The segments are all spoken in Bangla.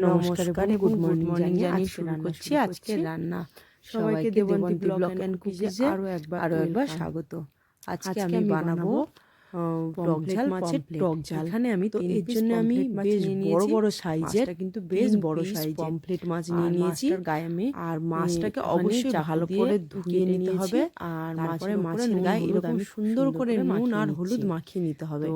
নমস্কার এবং গুড মর্নিং জানিয়ে শুরু করছি আজকে রান্না। সবাইকে দেবন্তী ব্লগ অ্যান্ড কুকিজে আরও একবার আরও একবার স্বাগত। আজকে আমি বানাবো টক ঝাল মাছের টক ঝাল। এখানে আমি তো এর জন্য আমি বেশ বড় বড় সাইজের কিন্তু বেশ বড় পমফ্লেট মাছ নিয়ে নিয়েছি। গায়ে আমি আর মাছটাকে অবশ্যই ভালো করে ধুয়ে নিতে হবে। আর তারপরে মাছের গায়ে এরকম সুন্দর করে নুন আর হলুদ মাখিয়ে নিতে হবে।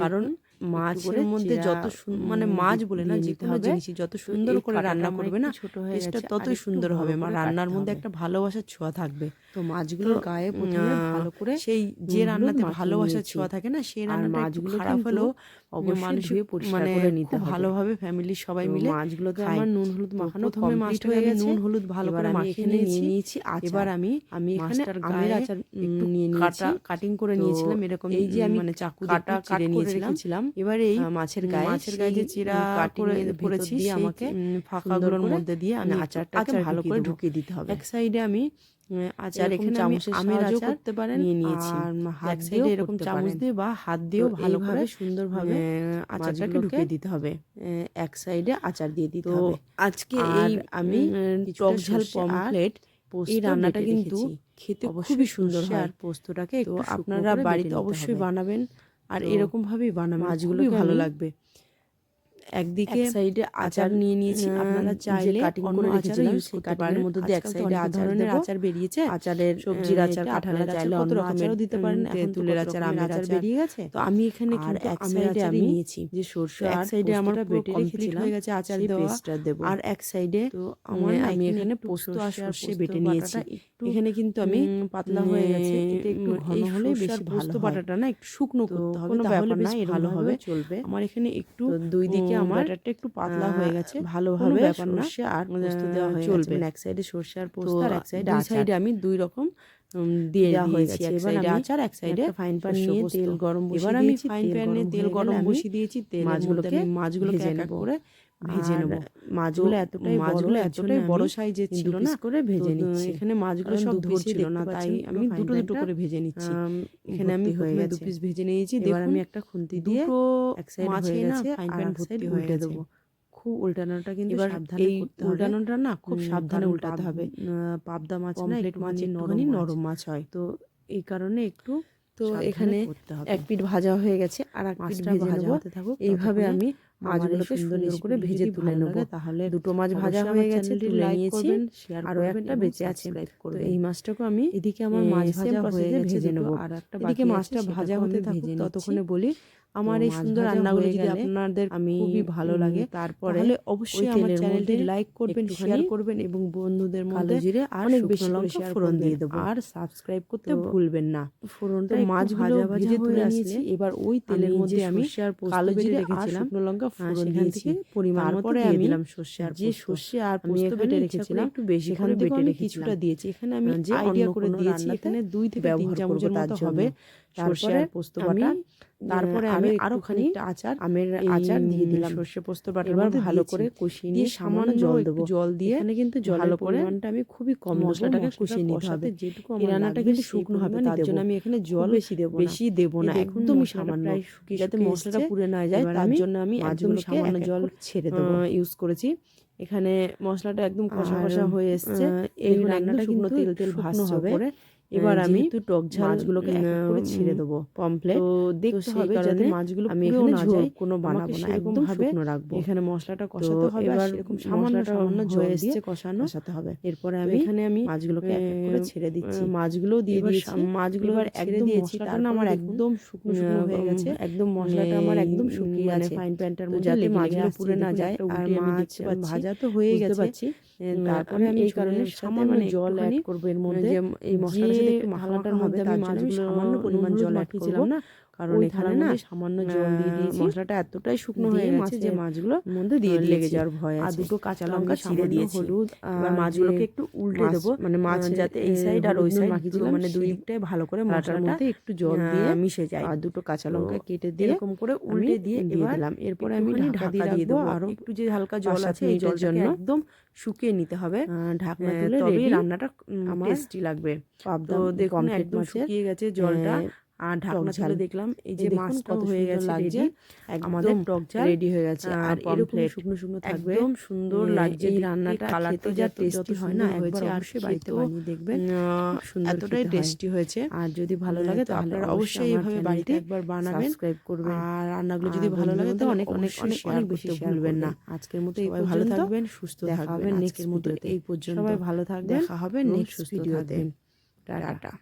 কারণ মাছের মধ্যে যত মানে মাছ বলে না যে কোনো জিনিসই যত সুন্দর করে রান্না করবে না ছোট হয়ে ততই সুন্দর হবে। রান্নার মধ্যে একটা ভালোবাসার ছোঁয়া থাকবে। তো মাছগুলোর গায়ে প্রথমে ভালো করে সেই যে রান্নাতে ভালোবাসার ছোঁয়া থাকে না সেই রান্না মাছগুলো খারাপ হলেও অবশ্যই মানুষ মানে খুব ভালোভাবে ফ্যামিলির সবাই মিলে মাছগুলো তো আমার নুন হলুদ মাখানো প্রথমে মাছটা হয়ে গেছে। নুন হলুদ ভালো করে মাখিয়ে নিয়ে নিয়েছি। এবার আমি আমি এখানে আমের আচার একটু নিয়ে নিয়েছি। কাটিং করে নিয়েছিলাম এরকম এই যে আমি মানে চাকু কাটা কেটে নিয়েছিলাম। এবার এই মাছের গায়ে মাছের গায়ে যে চিরা করে করেছি আমাকে ফাঁকাগুলোর মধ্যে দিয়ে আমি আচারটাকে ভালো করে ঢুকিয়ে দিতে হবে। এক সাইডে আমি আচার এখানে আমি আমের আচার করতে পারেন নিয়ে নিয়েছি। আর হাত সাইডে এরকম চামচ দিয়ে বা হাত দিয়েও ভালোভাবে সুন্দরভাবে আচারটাকে ঢুকিয়ে দিতে হবে। এক সাইডে আচার দিয়ে দিতে হবে। আজকে এই আমি টক ঝাল পমফ্লেট এই রান্নাটা কিন্তু খেতে খুবই সুন্দর হয়। আর পোস্তটাকে আপনারা বাড়িতে অবশ্যই বানাবেন। আর এরকম ভাবেই বানাবেন। মাছগুলো ভালো লাগবে। একদিকে সাইডে আচার নিয়ে নিয়েছি আপনারা চাইলে কাটিং করে আচার ইউজ করতে পারেন। মধ্যে দিয়ে এক সাইডে আচার ধরনের আচার বেরিয়েছে। আচারের সবজির আচার কাঁঠালের চাইলে অন্য দিতে পারেন। তেঁতুলের আচার আমের আচার বেরিয়ে গেছে। তো আমি এখানে কিন্তু এক সাইডে আমি নিয়েছি। যে সরষে এক সাইডে আমার বেটে রেখেছিলাম হয়ে গেছে আচার দেওয়া। দেবো। আর এক সাইডে তো আমার আমি এখানে পোস্ত আর সর্ষে বেটে নিয়েছি। এখানে কিন্তু আমি পাতলা হয়ে গেছে। এটা একটু ঘন হলে বেশি পোস্ত বাটাটা না একটু শুকনো করতে হবে তাহলে বেশ ভালো হবে চলবে আমার এখানে একটু দুই দিকে আমার ব্যাটারটা একটু পাতলা হয়ে গেছে ভালোভাবে ব্যাপার না। আর পোস্ত দেওয়া চলবে। এক সাইডে সর্ষে আর পোস্ত আর এক সাইডে আমি দুই রকম দিয়ে সাইডে আচার এক সাইডে ফাইন প্যান নিয়ে তেল গরম এবার আমি ফাইন প্যানে তেল গরম বসিয়ে দিয়েছি তেল মাছগুলোকে মাছগুলোকে এক এক করে ভেজে নেব। মাছগুলো এতটাই মাছগুলো এতটাই বড় সাইজের ছিল না। করে ভেজে নিচ্ছি। এখানে মাছগুলো সব ধরছিল না তাই আমি দুটো দুটো করে ভেজে নিচ্ছি। এখানে আমি হয়ে দু পিস ভেজে নিয়েছি। এবার আমি একটা খুন্তি দিয়ে এক সাইড হয়ে গেছে ফাইন প্যান ভর্তি উল্টে দেবো। খুব উল্টানোটা কিন্তু এবার এই উল্টানোটা না খুব সাবধানে উল্টাতে হবে। পাবদা মাছ না একটু মাছের নরমই নরম মাছ। হয়। তো এই কারণে একটু তো এখানে এক পিঠ ভাজা হয়ে গেছে আর এক পিঠ ভাজা এইভাবে আমি মাছগুলোকে সুন্দর করে ভেজে তুলে নেব। তাহলে দুটো মাছ ভাজা হয়ে গেছে তুলে নিয়েছি আরও একটা বেঁচে আছে। তো এই মাছটাকে আমি এদিকে আমার মাছ ভাজা হয়ে গেছে ভেজে নেব। আর একটা এদিকে মাছটা ভাজা হতে থাকুক ততক্ষণে বলি আমার এই সুন্দর রান্নাগুলো যদি আপনাদের আমি খুবই ভালো লাগে তারপরে অবশ্যই আমার চ্যানেলটি লাইক করবেন শেয়ার করবেন এবং বন্ধুদের মধ্যে জিরে আর অনেক বেশি লঙ্কা ফোড়ন দিয়ে দেবো। আর সাবস্ক্রাইব করতে ভুলবেন না। ফোড়নটা মাছ ভাজা ভেজে তুলে নিয়েছি এবার ওই তেলের মধ্যে আমি কালো জিরে রেখেছিলাম শুকনো লঙ্কা ফোড়ন দিয়েছি। পরিমাণ পরে আমি দিলাম সর্ষে আর যে সর্ষে আর পোস্ত বেটে রেখেছিলাম একটু বেশি করে বেটে রেখে কিছুটা দিয়েছি। এখানে আমি যে আইডিয়া করে দিয়েছি এখানে দুই থেকে তিন চামচের মতো হবে সর্ষে আর পোস্ত বাটা তারপরে আমি আরও খানিকটা আচার আমের আচার দিয়ে দিলাম। সর্ষে পোস্ত বাটা এবার ভালো করে কষিয়ে নিয়ে সামান্য জল দেবো। জল দিয়ে এখানে কিন্তু জলের পরিমাণটা আমি খুবই কম মশলাটাকে কষিয়ে নিতে হবে। যেটুকু এই রান্নাটা কিন্তু শুকনো হবে তার জন্য আমি এখানে জল বেশি দেবো বেশি দেবো না এখন একদমই সামান্য। যাতে মশলাটা পুড়ে না যায় তার জন্য আমি একদম সামান্য জল ছেড়ে দেবো। ইউজ করেছি। এখানে মশলাটা একদম কষা কষা হয়ে এসছে। এই রান্নাটা কিন্তু তেল তেল ভাজতে হবে। এবার আমি একটু টক এক এক করে ছিঁড়ে দেবো পমফ্লেট তো দেখতে হবে যাতে মাছগুলো আমি এখানে ঝোল কোনো বানাবো না একদম শুকনো রাখব। এখানে মশলাটা কষাতে হবে এবার এরকম সামান্য সামান্য ঝোল এসছে কষানো। কষাতে হবে। এরপরে আমি এখানে আমি মাছগুলোকে এক করে ছেড়ে দিচ্ছি। মাছগুলো দিয়ে দিয়েছি। মাছগুলো এবার একদম দিয়েছি তার আমার একদম শুকনো শুকনো হয়ে গেছে। একদম মশলাটা আমার একদম শুকিয়ে আছে ফাইন প্যানটার মধ্যে যাতে মাছগুলো পুড়ে না যায় আর মাছ ভাজা তো হয়ে গেছে। তারপরে আমি এই কারণে সামান্য জল অ্যাড করব এর মধ্যে এই মশলার মশলাটার মধ্যে আমি মাছগুলো সামান্য পরিমাণ জল অ্যাড করব। না। কারণ এখানে না সামান্য জল দিয়ে দিয়েছি মশলাটা এতটাই শুকনো হয়ে গেছে যে মাছগুলো মধ্যে দিয়ে লেগে যাওয়ার ভয় আছে? আর দুটো কাঁচা লঙ্কা ছিঁড়ে দিয়েছি। হলুদ এবার মাছগুলোকে একটু উল্টে দেবো। মানে মাছ যাতে এই সাইড আর ওই সাইড মাখিয়েছিল মানে দুই দিকটাই ভালো করে মশলার মধ্যে একটু জল দিয়ে মিশে যায়। আর দুটো কাঁচা লঙ্কা কেটে দিয়ে এরকম করে উল্টে দিয়ে দিয়ে দিলাম। এরপরে আমি ঢাকা দিয়ে দেবো। আর একটু যে হালকা জল আছে এই জল জন্য একদম শুকিয়ে নিতে হবে। ঢাকনা তুলে তবেই রান্নাটা আমার টেস্টি লাগবে। তো দেখুন একদম শুকিয়ে গেছে জলটা। আর ঢাকনা। তুলে দেখলাম এই যে কত হয়ে গেছে লাগছে। আমাদের টক ঝাল রেডি হয়ে গেছে আর এরকম শুকনো শুকনো থাকবে। একদম সুন্দর লাগছে এই রান্নাটা কালারটা যা টেস্টি হয় না একবার হয়েছে আর বাড়িতে বানিয়ে দেখবেন। সুন্দর এতটাই টেস্টি হয়েছে। আর যদি ভালো লাগে তো আপনারা অবশ্যই এইভাবে বাড়িতে একবার বানাবেন। সাবস্ক্রাইব করবেন। আর রান্নাগুলো যদি ভালো লাগে তো অনেক অনেক অনেক অনেক বেশি ভুলবেন না। আজকের মতো এই ভালো থাকবেন সুস্থ থাকবেন। নেক্সট মতো এই পর্যন্ত। সবাই ভালো থাকবেন দেখা হবে নেক্সট ভিডিওতে টাটা।